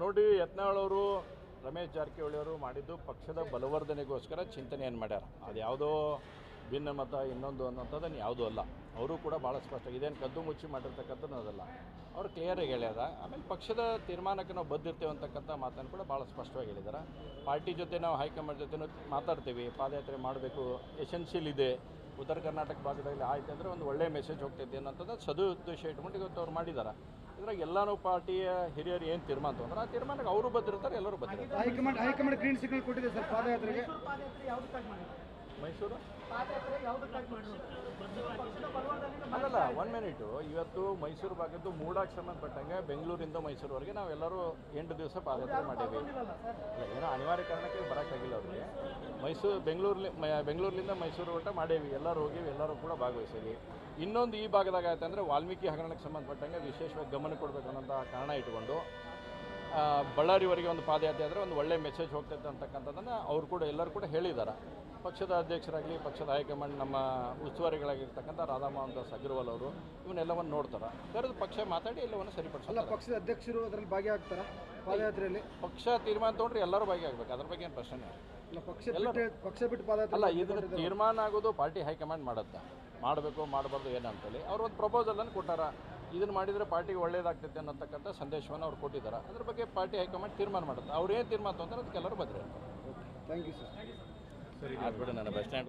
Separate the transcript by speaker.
Speaker 1: ನೋಡಿ ಯತ್ನಾಳ್ ಅವರು ರಮೇಶ್ ಜಾರಕಿಹೊಳಿ ಅವರು ಮಾಡಿದ್ದು ಪಕ್ಷದ ಬಲವರ್ಧನೆಗೋಸ್ಕರ ಚಿಂತನೆಯನ್ನು ಮಾಡ್ಯಾರ? ಅದು ಯಾವುದೋ ಭಿನ್ನಮತ ಇನ್ನೊಂದು ಅನ್ನೋಂಥದ್ದನ್ನು ಯಾವುದೂ ಅಲ್ಲ. ಅವರು ಕೂಡ ಭಾಳ ಸ್ಪಷ್ಟ, ಇದೇನು ಕದ್ದು ಮುಚ್ಚಿ ಮಾಡಿರ್ತಕ್ಕಂಥದ್ದು ಅದಲ್ಲ. ಅವ್ರು ಕ್ಲಿಯರಾಗಿ ಹೇಳ್ಯಾರ. ಆಮೇಲೆ ಪಕ್ಷದ ತೀರ್ಮಾನಕ್ಕೆ ನಾವು ಬದ್ದಿರ್ತೇವೆ ಅಂತಕ್ಕಂಥ ಮಾತನ್ನು ಕೂಡ ಭಾಳ ಸ್ಪಷ್ಟವಾಗಿ ಹೇಳಿದ್ದಾರೆ ಪಾರ್ಟಿ ಜೊತೆ ನಾವು ಹೈಕಮಾಂಡ್ ಜೊತೆ ಮಾತಾಡ್ತೀವಿ. ಪಾದಯಾತ್ರೆ ಮಾಡಬೇಕು ಎಸೆನ್ಷಿಯಲ್ ಇದೆ, ಉತ್ತರ ಕರ್ನಾಟಕ ಭಾಗದಲ್ಲಿ ಆಯ್ತು ಅಂದರೆ ಒಂದು ಒಳ್ಳೆಯ ಮೆಸೇಜ್ ಹೋಗ್ತೈತೆ ಅನ್ನೋಂಥದ್ದು ಸದುದ್ದೇಶ ಇಟ್ಕೊಂಡು ಇವತ್ತು ಅವ್ರು ಮಾಡಿದ್ದಾರೆ ಇದ್ರಾಗ ಎಲ್ಲಾನು ಪಾರ್ಟಿಯ ಹಿರಿಯರು ಏನು ತೀರ್ಮಾನ ತಗೊಂಡ್ರೆ ಆ ತೀರ್ಮಾನಕ್ಕೆ ಅವರು ಬದ್ದಿರ್ತಾರೆ ಎಲ್ಲರೂ ಬದ್ದಿರ್ತಾರೆ
Speaker 2: high command high command green signal ಕೊಟ್ಟಿದೆ ಸರ್ ಪಾದಯಾತ್ರೆಗೆ.
Speaker 3: ಪಾದಯಾತ್ರೆ ಯಾವುದಕ್ಕಾಗಿ ಮಾಡಿದ್ರು?
Speaker 1: ಮೈಸೂರು? ಅಲ್ಲಲ್ಲ ಒನ್ ಮಿನಿಟು ಇವತ್ತು ಮೈಸೂರು ಭಾಗದ್ದು ಮೂಡಾಕ್ ಸಂಬಂಧಪಟ್ಟಂಗೆ ಬೆಂಗಳೂರಿಂದ ಮೈಸೂರುವರೆಗೆ ನಾವೆಲ್ಲರೂ ಎಂಟು ದಿವಸ ಪಾದಯಾತ್ರೆ ಮಾಡೀವಿ
Speaker 3: ಮಾಡಿಲ್ಲ ಸರ್?
Speaker 1: ಅಲ್ಲ ಏನೋ ಮೈಸೂರು ಬೆಂಗಳೂರಲ್ಲಿ ಬೆಂಗಳೂರಿಂದ ಮೈಸೂರು ಊಟ ಮಾಡೇವಿ. ಎಲ್ಲರೂ ಹೋಗಿವಿ, ಎಲ್ಲರೂ ಕೂಡ ಭಾಗವಹಿಸೀವಿ ಇನ್ನೊಂದು ಈ ಭಾಗದಾಗ ಆಯ್ತು ಅಂದರೆ ವಾಲ್ಮೀಕಿ ಹಗರಣಕ್ಕೆ ಸಂಬಂಧಪಟ್ಟಂಗೆ ವಿಶೇಷವಾಗಿ ಗಮನ ಕೊಡಬೇಕು ಅನ್ನೋಂಥ ಕಾರಣ ಇಟ್ಕೊಂಡು ಬಳ್ಳಾರಿವರೆಗೆ ಒಂದು ಪಾದಯಾತ್ರೆ ಆದರೆ ಒಂದು ಒಳ್ಳೆ ಮೆಸೇಜ್ ಹೋಗ್ತೈತೆ ಅಂತಕ್ಕಂಥದ್ದನ್ನು ಅವರು ಕೂಡ, ಎಲ್ಲರೂ ಕೂಡ ಹೇಳಿದ್ದಾರೆ ಪಕ್ಷದ ಅಧ್ಯಕ್ಷರಾಗಲಿ, ಪಕ್ಷದ ಹೈಕಮಾಂಡ್ ನಮ್ಮ ಉಸ್ತುವಾರಿಗಳಾಗಿರ್ತಕ್ಕಂಥ ರಾಧಾಮೋಹನ್ ದಾಸ್ ಅಗ್ರವಾಲ್ ಅವರು, ಇವನ್ನೆಲ್ಲವನ್ನು ನೋಡ್ತಾರೆ. ಕರೆದು ಪಕ್ಷ ಮಾತಾಡಿ ಎಲ್ಲವನ್ನು ಸರಿಪಡಿಸಲ್ಲ
Speaker 2: ಪಕ್ಷದ ಅಧ್ಯಕ್ಷರು ಅದರಲ್ಲಿ ಭಾಗಿಯಾಗ್ತಾರ? ಪಾದಯಾತ್ರೆಯಲ್ಲಿ?
Speaker 1: ಪಕ್ಷ ತೀರ್ಮಾನ ತೊಗೊಂಡ್ರೆ ಎಲ್ಲರೂ ಭಾಗಿಯಾಗಬೇಕು ಅದ್ರ ಬಗ್ಗೆ ಏನು ಪ್ರಶ್ನೆ ಇಲ್ಲ.
Speaker 2: ಅಲ್ಲ ಪಕ್ಷ ಬಿಟ್ಟು ಪಕ್ಷ ಬಿಟ್ಟು ಪಾದಯಾತ್ರೆ
Speaker 1: ಅಲ್ಲ ಇದನ್ನ ತೀರ್ಮಾನ ಆಗೋದು ಪಾರ್ಟಿ ಹೈಕಮಾಂಡ್ ಮಾಡುತ್ತೆ. ಮಾಡಬೇಕು ಮಾಡಬಾರ್ದು ಏನಂತೇಳಿ ಅವ್ರು ಒಂದು ಪ್ರಪೋಸಲನ್ನು ಕೊಟ್ಟಾರ. ಇದನ್ನು ಮಾಡಿದರೆ ಪಾರ್ಟಿಗೆ ಒಳ್ಳೇದಾಗ್ತೈತೆ ಅನ್ನತಕ್ಕಂಥ ಸಂದೇಶವನ್ನು ಅವ್ರು ಕೊಟ್ಟಿದ್ದಾರೆ. ಅದ್ರ ಬಗ್ಗೆ ಪಾರ್ಟಿ ಹೈಕಮಾಂಡ್ ತೀರ್ಮಾನ ಮಾಡುತ್ತೆ. ಅವ್ರು ಏನು ತೀರ್ಮಾನ ತೊಗೊಂತಾರೆ ಅದಕ್ಕೆ ಎಲ್ಲರೂ ಬದ್ರಿ
Speaker 2: ಥ್ಯಾಂಕ್ ಯು ಸರ್
Speaker 1: ಆಗ್ಬಿಡು ನನ್ನ ಬಸ್ ಸ್ಟ್ಯಾಂಡ್